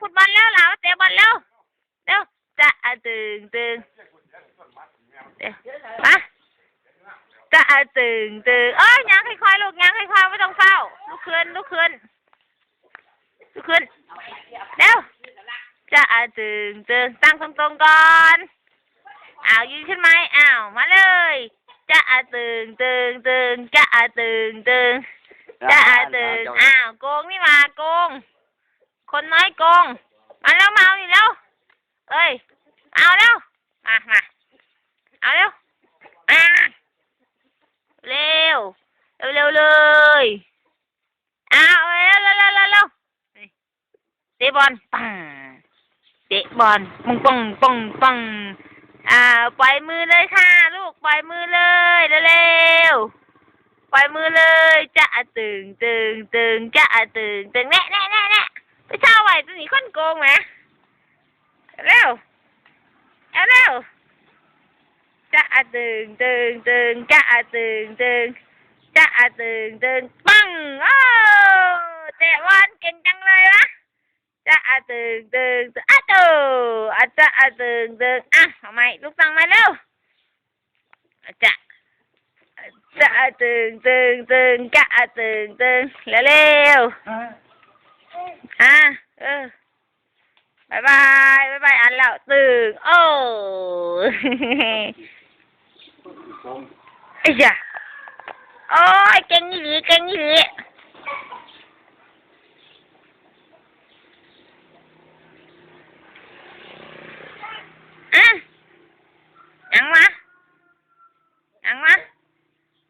ฟุตบอลแล้วหลาวเตะบอลแล้วเร็วจะอะตึงตึงเดี๋ยวมาจะอะตึงตึงเอ้ยยางค่อยๆลูกยางค่อยๆไม่ต้องเฝ้าลุกขึ้นลุกขึ้นลุกขึ้นเร็วจะอะตึงตึงตั้งตรงๆก่อนอ้าวยืนขึ้นไหมอ้าวมาเลยจะอะตึงตึงตึงจะอะตึงตึงจะอาตื่นอ้าวโกงนี่มาโกง คนน้อยโกงมาแล้วมาเอาอีกแล้ว เอ้ย เอาแล้วมามาเอาเร็วอ่าเร็วเร็ว เร็วเลยเอาเร็วเร็วเร็วเร็วเตะบอลปังเตะบอลปังปังปังปังอ่าปล่อยมือเลยค่ะ ลูกปล่อยมือเลยเร็วเร็วปล่อยมือเลยจะตึงตึงตึงจะอะตึงตึงแน่แน่แน่ นี้คนโกงไหมเร็วเอาเร็วจะอะตึงตึงตึงจะอะตึงตึงจะอะตึงตึงปังโอ้เตะบอลเก่งจังเลยวะจะอะตึงตึงตึงอะตูอะจะอะตึงตึงอะทำไมลูกตังมาเร็วอะจะจะตึงตึงตึงกะตึงตึงเร็วเร็วๆอะ เออบายบายบายบายอันแล้วตึงโอ้ไอ้จ้ะโอ้ยเก่งยี่หลีเก่งยี่หลีอะยังวะยังวะ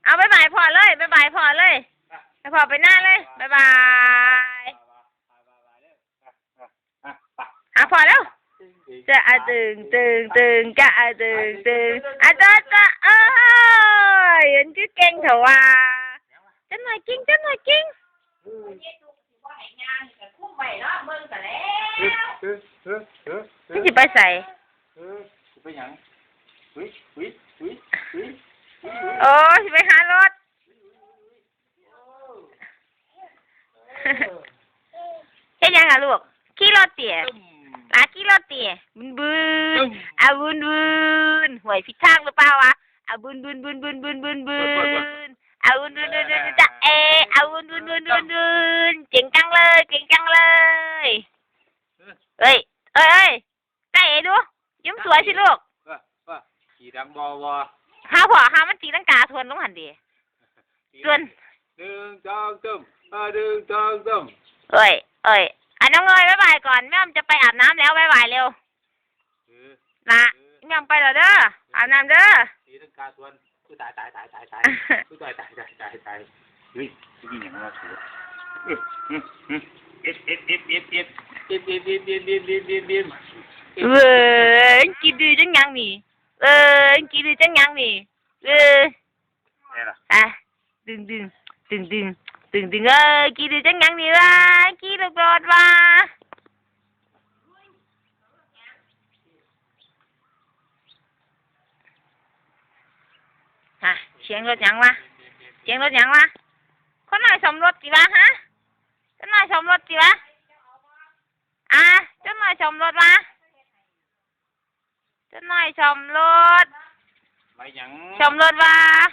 เอาบายบายพอเลยบายบายพอเลยไปพอไปหน้าเลยบายบาย อะพอแล้วจะอะตึงตึงตึงกะอะตึงตึงอะจ้าจ้าเอ้ยยันชื่อเก่งเถอะว่าจันหน่อยกิ้งจันหน่อยกิ้งนี่สิไปใส่ไปยังอุ้ยอุ้ยอุ้ยอุ้ยโอ้สิไปหารถเฮ็ดยังอะลูกขี่รถเตี๋ย รถตีบุนบุนอาบุนบุนหวยผิดทางหรือเปล่าวะอาบุนบุนบุนบุนบุนบุนบุนอาบุนบุนบุนบุนจะเออาบุนบุนบุนบุนบุนเก่งจังเลยเก่งจังเลยเอ้ยเอ้ยใจเอดูยิ้มสวยสิลูกว่าว่าขี่ดังบอวอหาพ่อหามันตีลังกาทวนลงหันดีส่วนหนึ่งสองสามอ่าหนึ่งสองสามเอ้ยเอ้ย อะน้องเอ้ยบ๊ายบายก่อนแม่อมจะไปอาบน้ำแล้วบ๊ายบายเร็วเออนะแม่อมไปแล้วเด้ออาบน้ำเด้อตีลังกาทวนกูตายตายตายตายตายกูตายตายตายตายตายเฮ้ยยิงอย่างนั้นสูเออเอฟเอฟเอฟเอฟเอฟเอฟเอฟเอฟเอฟเอฟเอฟเอฟเอฟเว้ยกินดีจังยังนี่เออกินดีจังยังนี่เออนี่ล่ะอะดึงดึงดึงดึง Từng từng ơi, kia được chắc ngắn đi ba, kia được bọt ba. Hả, chén lốt nhắn ba, chén lốt nhắn ba. Có nói xong lốt gì ba hả? Có nói xong lốt gì ba? À, chắc nói xong lốt ba. Chắc nói xong lốt. Xong lốt ba.